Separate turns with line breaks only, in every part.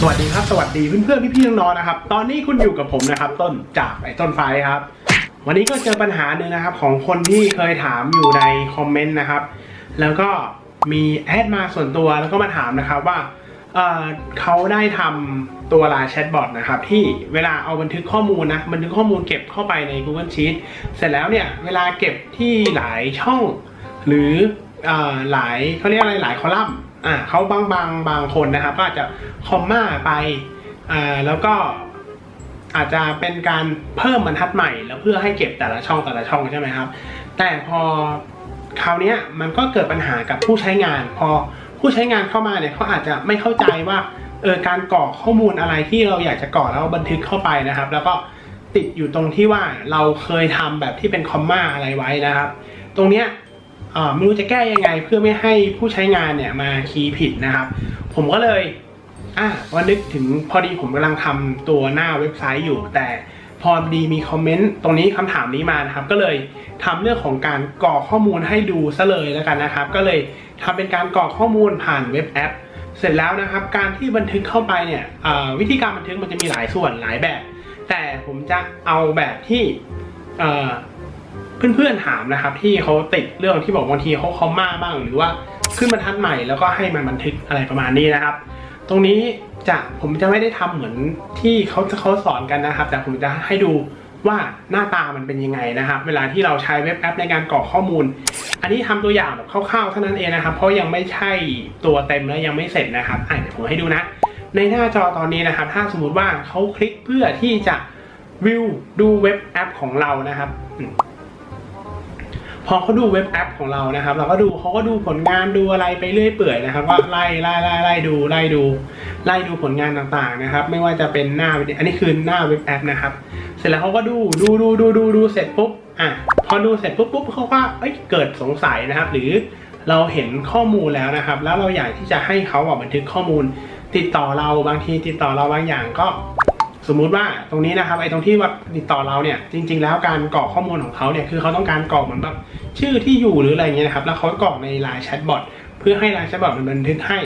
สวัสดีครับ สวัสดีเพื่อนๆพี่ๆน้องๆนะครับ ตอนนี้คุณอยู่กับผมนะครับ ต้นจากไอ้ต้นไฟครับ วันนี้ก็เจอปัญหาหนึ่งนะครับ ของคนที่เคยถามอยู่ในคอมเมนต์นะครับ แล้วก็มีแอดมาส่วนตัวแล้วก็มาถามนะครับว่าเเขาได้ทำตัวลน์แชทบอทนะครับ ที่เวลาเอาบันทึกข้อมูลนะบันทึกข้อมูลเก็บเข้าไปใน Google Sheet เสร็จแล้วเนี่ยเวลาเก็บที่หลายช่อง หรืออหลายเขาเรียกอะไรหลายคอลัมน์ อ่าเขาบางบางบางคนนะครับ ก็อาจจะคอมมาไปอ่าแล้วก็อาจจะเป็นการเพิ่มบรรทัดใหม่ แล้วเพื่อให้เก็บแต่ละช่องแต่ละช่องใช่ไหมครับ แต่พอคราวนี้มันก็เกิดปัญหากับผู้ใช้งาน พอผู้ใช้งานเข้ามาเนี่ยเขาอาจจะไม่เข้าใจว่าเออการกรอกข้อมูลอะไรที่เราอยากจะกรอกแล้วบันทึกเข้าไปนะครับ แล้วก็ติดอยู่ตรงที่ว่าเราเคยทำแบบที่เป็นคอมมาอะไรไว้นะครับ ตรงเนี้ย ไม่รู้จะแก้ยังไงเพื่อไม่ให้ผู้ใช้งานเนี่ยมาคีย์ผิดนะครับ ผมก็เลยอะว่านึกถึงพอดีผมกำลังทำตัวหน้าเว็บไซต์อยู่ แต่พอดีมีคอมเมนต์ตรงนี้คำถามนี้มานะครับ ก็เลยทำเรื่องของการกรอกข้อมูลให้ดูซะเลยแล้วกันนะครับ ก็เลยทำเป็นการกรอกข้อมูลผ่านเว็บแอป เสร็จแล้วนะครับ การที่บันทึกเข้าไปเนี่ยวิธีการบันทึกมันจะมีหลายส่วนหลายแบบ แต่ผมจะเอาแบบที่ เพื่อนๆถามนะครับ ที่เขาติดเรื่องที่บอกบางทีเขาคอมมาบ้าง หรือว่าขึ้นบรรทัดใหม่แล้วก็ให้มันบันทึกอะไรประมาณนี้นะครับ ตรงนี้จะผมจะไม่ได้ทำเหมือนที่เขาจะเขาสอนกันนะครับ แต่ผมจะให้ดูว่าหน้าตามันเป็นยังไงนะครับ เวลาที่เราใช้เว็บแอปในการกรอกข้อมูล อันนี้ทำตัวอย่างแบบคร่าวๆเท่านั้นเองนะครับ เพราะยังไม่ใช่ตัวเต็มและยังไม่เสร็จนะครับอะเดี๋ยวผมให้ดูนะ ในหน้าจอตอนนี้นะครับ ถ้าสมมติว่าเขาคลิกเพื่อที่จะวิวดูเว็บแอปของเรานะครับ พอเขาดูเว็บแอปของเรานะครับ เราก็ดูเขาก็ดูผลงานดูอะไรไปเรื่อยเปื่อยนะครับว่าไล่ไล่ไล่ไล่ดูไล่ดูไล่ดูผลงานต่างๆนะครับ ไม่ว่าจะเป็นหน้าอันนี้คือหน้าเว็บแอปนะครับ เสร็จแล้วเขาก็ดูดูดูดูดูดูเสร็จปุ๊บอะพอดูเสร็จปุ๊บปุ๊บเขาก็เอ้ยเกิดสงสัยนะครับ หรือเราเห็นข้อมูลแล้วนะครับ แล้วเราอยากที่จะให้เขาบันทึกข้อมูล ติดต่อเราบางทีติดต่อเราบางอย่างก็ สมมุติว่าตรงนี้นะครับไอ้ตรงที่ว่าติดต่อเราเนี่ยจริง ๆ แล้วการกรอกข้อมูลของเขาเนี่ยคือเขาต้องการกรอกเหมือนแบบชื่อที่อยู่หรืออะไรเงี้ยนะครับแล้วเขากรอกในไลน์แชทบอทเพื่อให้ไลน์แชทบอทมันบันทึกให้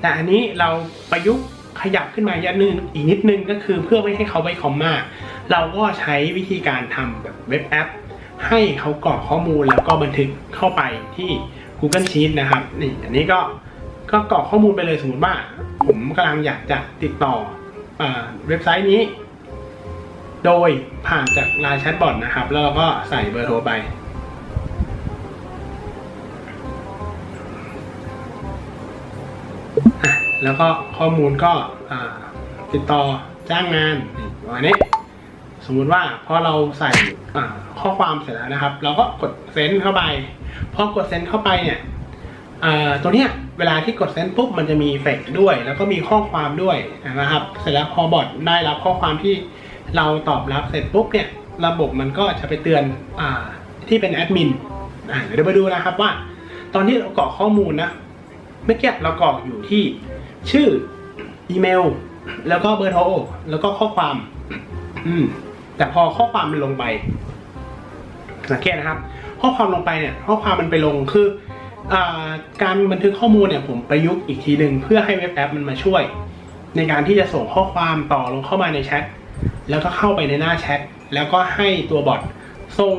แต่อันนี้เราประยุกต์ขยับขึ้นมาอีกนึงอีกนิดนึงก็คือเพื่อไม่ให้เขาไปคอมมาเราก็ใช้วิธีการทำแบบเว็บแอป ให้เขากรอกข้อมูลแล้วก็บันทึกเข้าไปที่ Google Sheet นะครับนี่อันนี้ก็ก็กรอกข้อมูลไปเลยสมมติว่า ผมกำลังอยากจะติดต่อ เว็บไซต์นี้ โดยผ่านจากไลน์แชทบอทนะครับ แล้วเราก็ใส่เบอร์โทรไป แล้วก็ข้อมูลก็ติดต่อจ้างงานนี่ประมาณนี้สมมุติว่าพอเราใส่ข้อความเสร็จแล้วนะครับ เราก็กดเซ็นเข้าไป พอกดเซ็นเข้าไปเนี่ย ตัวเนี้ยเวลาที่กดเซนปุ๊บมันจะมีเฟกด้วย แล้วก็มีข้อความด้วยนะครับ เสร็จแล้วพอบอทได้รับข้อความที่เราตอบรับเสร็จปุ๊บเนี่ยระบบมันก็จะไปเตือนอที่เป็นแอดมินเดี๋ยวมาดูนะครับว่า ตอนที่เรากรอกข้อมูลนะเมื่อกี้เรากรอกอยู่ที่ชื่ออีเมล แล้วก็เบอร์โทรแล้วก็ข้อความ อืม แต่พอข้อความมันลงไปสังเกตนะครับ ข้อความลงไปเนี่ย ข้อความมันไปลงคือ การบันทึกข้อมูลเนี่ยผมประยุกต์อีกทีหนึ่งเพื่อให้เว็บแอปมันมาช่วย ในการที่จะส่งข้อความต่อลงเข้ามาในแชทแล้วก็เข้าไปในหน้าแชทแล้วก็ให้ตัวบอทส่ง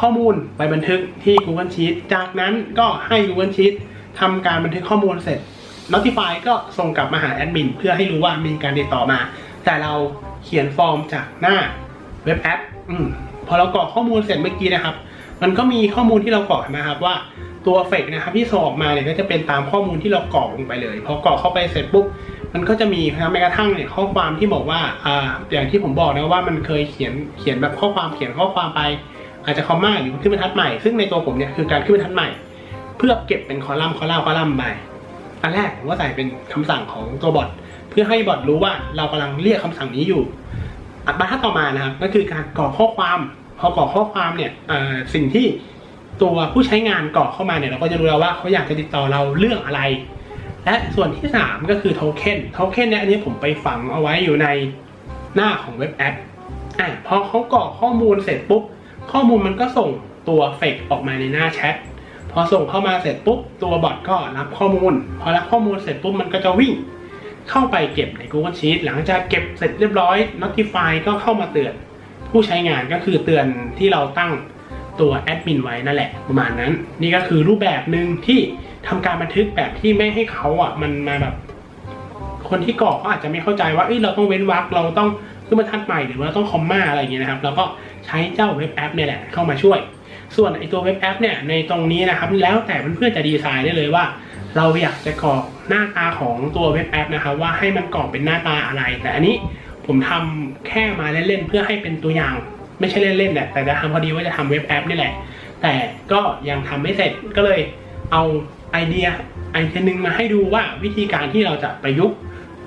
ข้อมูลไปบันทึกที่ Google Sheet จากนั้นก็ให้ Google Sheet ทำการบันทึกข้อมูลเสร็จ Notify ก็ส่งกลับมาหาแอดมินเพื่อให้รู้ว่ามีการติดต่อมา แต่เราเขียนฟอร์มจากหน้าเว็บแอปอพอเรากรอกข้อมูลเสร็จเมื่อกี้นะครับ มันก็มีข้อมูลที่เรากรอกนะครับว่าตัวเฟกนะครับที่ส่งออกมาเนี่ยก็จะเป็นตามข้อมูลที่เรากรอกลงไปเลยพอกรอกเข้าไปเสร็จปุ๊บมันก็จะมีนะแม้กระทั่งเนี่ยข้อความที่บอกว่าอ่าอย่างที่ผมบอกนะว่ามันเคยเขียนเขียนแบบข้อความเขียนข้อความไป อาจจะคอมมาหรือขึ้นบรรทัดใหม่ซึ่งในตัวผมเนี่ยคือการขึ้นบรรทัดใหม่ เพื่อเก็บเป็นคอลัมน์คอลัมน์คอลัมน์ไปอันแรกผมก็ใส่เป็นคำสั่งของตัวบอทเพื่อให้บอทรู้ว่าเรากำลังเรียกคำสั่งนี้อยู่อันบรรทัดต่อมานะครับก็คือการกรอกข้อความ พอกรอกข้อความเนี่ยสิ่งที่ตัวผู้ใช้งานกรอกเข้ามาเนี่ยเราก็จะรู้แล้วว่าเขาอยากจะติดต่อเราเรื่องอะไร และส่วนที่ 3 ก็คือโทเค็นโทเค็นเนี่ยอันนี้ผมไปฝังเอาไว้อยู่ในหน้าของเว็บแอปอะพอเขากรอกข้อมูลเสร็จปุ๊บ ข้อมูลมันก็ส่งตัวเฟกออกมาในหน้าแชทพอส่งเข้ามาเสร็จปุ๊บ ตัวบอทก็รับข้อมูล พอรับข้อมูลเสร็จปุ๊บมันก็จะวิ่งเข้าไปเก็บใน Google Sheet หลังจากเก็บเสร็จเรียบร้อย Notify ก็เข้ามาเตือน ผู้ใช้งานก็คือเตือนที่เราตั้งตัวแอดมินไว้นั่นแหละประมาณนั้น นี่ก็คือรูปแบบหนึ่งที่ทำการบันทึกแบบที่ไม่ให้เขาอะมันมาแบบ คนที่กรอกเขาอาจจะไม่เข้าใจว่าเอ้ยเราต้องเว้นวรรคเราต้องขึ้นบรรทัดใหม่หรือว่าต้องคอมมาอะไรอย่างเงี้ยนะครับ แล้วก็ใช้เจ้าเว็บแอปเนี่ยแหละเข้ามาช่วย ส่วนไอตัวเว็บแอปเนี่ยในตรงนี้นะครับ แล้วแต่เพื่อนๆจะดีไซน์ได้เลยว่า เราอยากจะกรอกหน้าตาของตัวเว็บแอปนะครับว่าให้มันกรอกเป็นหน้าตาอะไร แต่อันนี้ ผมทำแค่มาเล่นๆเพื่อให้เป็นตัวอย่าง ไม่ใช่เล่นๆแหละแต่จะทำพอดีว่าจะทำเว็บแอปนี่แหละ แต่ก็ยังทำไม่เสร็จก็เลยเอาไอเดียไอเดียหนึ่งมาให้ดูว่าวิธีการที่เราจะประยุกต์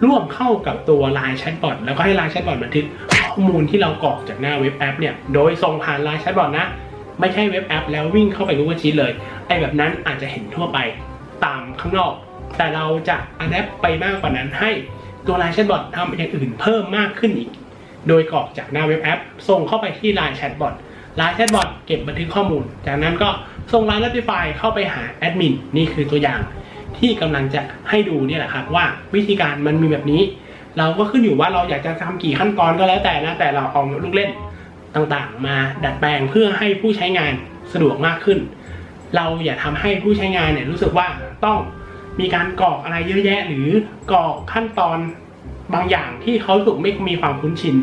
ร่วมเข้ากับตัว Line Chatbot แล้วก็ให้ Line Chatbot บันทึกข้อมูลที่เรากรอกจากหน้าเว็บแอปเนี่ยโดยส่งผ่าน Line Chatbot นะ ไม่ใช่เว็บแอป แล้ววิ่งเข้าไป Google Sheet เลยไอแบบนั้นอาจจะเห็นทั่วไปตามข้างนอก แต่เราจะ adapt ไปมากกว่านั้นให้ ตัว Line Chatbot ทำอย่างอื่นเพิ่มมากขึ้นอีก โดยกรอกจากหน้าเว็บแอป ส่งเข้าไปที่ Line Chatbot Line Chatbot เก็บบันทึกข้อมูล จากนั้นก็ส่ง Line Notify เข้าไปหาแอดมินนี่คือตัวอย่าง ที่กำลังจะให้ดูเนี่ยแหละครับว่าวิธีการมันมีแบบนี้ เราก็ขึ้นอยู่ว่าเราอยากจะทำกี่ขั้นตอนก็แล้วแต่นะแต่เราเอาลูกเล่นต่างๆ มาดัดแปลงเพื่อให้ผู้ใช้งานสะดวกมากขึ้น เราอย่าทำให้ผู้ใช้งานเนี่ยรู้สึกว่าต้อง มีการกรอกอะไรเยอะแยะ หรือกรอกขั้นตอนบางอย่างที่เขาถูกไม่มีความคุ้นชิน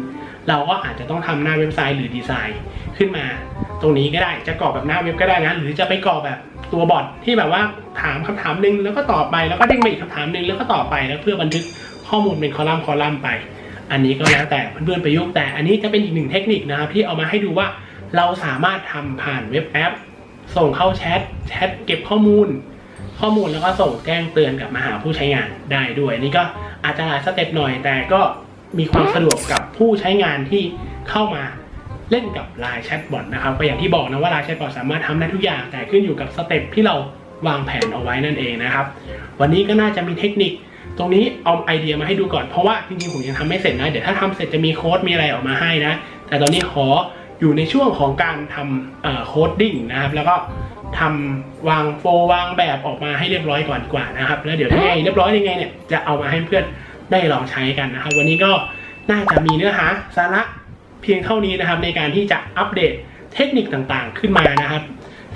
เราก็อาจจะต้องทำหน้าเว็บไซต์หรือดีไซน์ขึ้นมา ตรงนี้ก็ได้จะกรอกแบบหน้าเว็บก็ได้นะ หรือจะไปกรอกแบบตัวบอทที่แบบว่าถามคำถามหนึ่งแล้วก็ตอบไปแล้วก็เด้งมาอีกคำถามหนึ่งแล้วก็ตอบไปแล้วเพื่อบันทึกข้อมูลเป็นคอลัมน์คอลัมน์ไป อันนี้ก็แล้วแต่เพื่อนๆประยุกต์แต่อันนี้จะเป็นอีกหนึ่งเทคนิคนะครับที่เอามาให้ดูว่าเราสามารถทำผ่านเว็บแอป ส่งเข้าแชทแชทเก็บข้อมูล ข้อมูลแล้วก็ส่งแจ้งเตือนกับมาหาผู้ใช้งานได้ด้วย นี่ก็อาจจะหลายสเต็ปหน่อยแต่ก็มีความสะดวกกับผู้ใช้งานที่เข้ามาเล่นกับ Line Chatbot นะครับก็อย่างที่บอกนะว่า Line Chatbot สามารถทำได้ทุกอย่าง แต่ขึ้นอยู่กับสเต็ปที่เราวางแผนเอาไว้นั่นเองนะครับ วันนี้ก็น่าจะมีเทคนิค ตรงนี้เอาไอเดียมาให้ดูก่อนเพราะว่าจริงๆผมยังทำไม่เสร็จนะเดี๋ยวถ้าทำเสร็จจะมีโค้ดมีอะไรออกมาให้นะ แต่ตอนนี้ขออยู่ในช่วงของการทำโคดดิ้งนะครับแล้วก็ ทำวางโฟวางแบบออกมาให้เรียบร้อยก่อนดีกว่านะครับ แล้วเดี๋ยวถ้าไงเรียบร้อยยังไงเนี่ยจะเอามาให้เพื่อนได้ลองใช้กันนะครับ วันนี้ก็น่าจะมีเนื้อหาสาระเพียงเท่านี้นะครับ ในการที่จะอัปเดตเทคนิคต่างๆ ขึ้นมานะครับ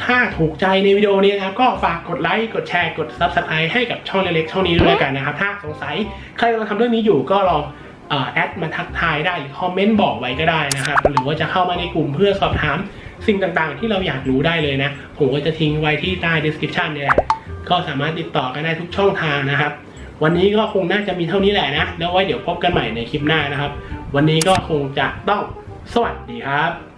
ถ้าถูกใจในวิดีโอนี้นะครับ ก็ฝากกดไลค์กดแชร์กด Subscribe ให้กับช่องเล็กๆช่องนี้ด้วยกันนะครับ ถ้าสงสัยใครกำลังทำเรื่องนี้อยู่ก็ลองอแอดมาทักทายได้หรือคอมเมนต์บอกไว้ก็ได้นะครับ หรือว่าจะเข้ามาในกลุ่มเพื่อสอบถาม สิ่งต่างๆ ที่เราอยากรู้ได้เลยนะ ผมก็จะทิ้งไว้ที่ใต้ description นี่แหละก็สามารถติดต่อกันได้ทุกช่องทางนะครับ วันนี้ก็คงน่าจะมีเท่านี้แหละนะ แล้วไว้เดี๋ยวพบกันใหม่ในคลิปหน้านะครับ วันนี้ก็คงจะต้องสวัสดีครับ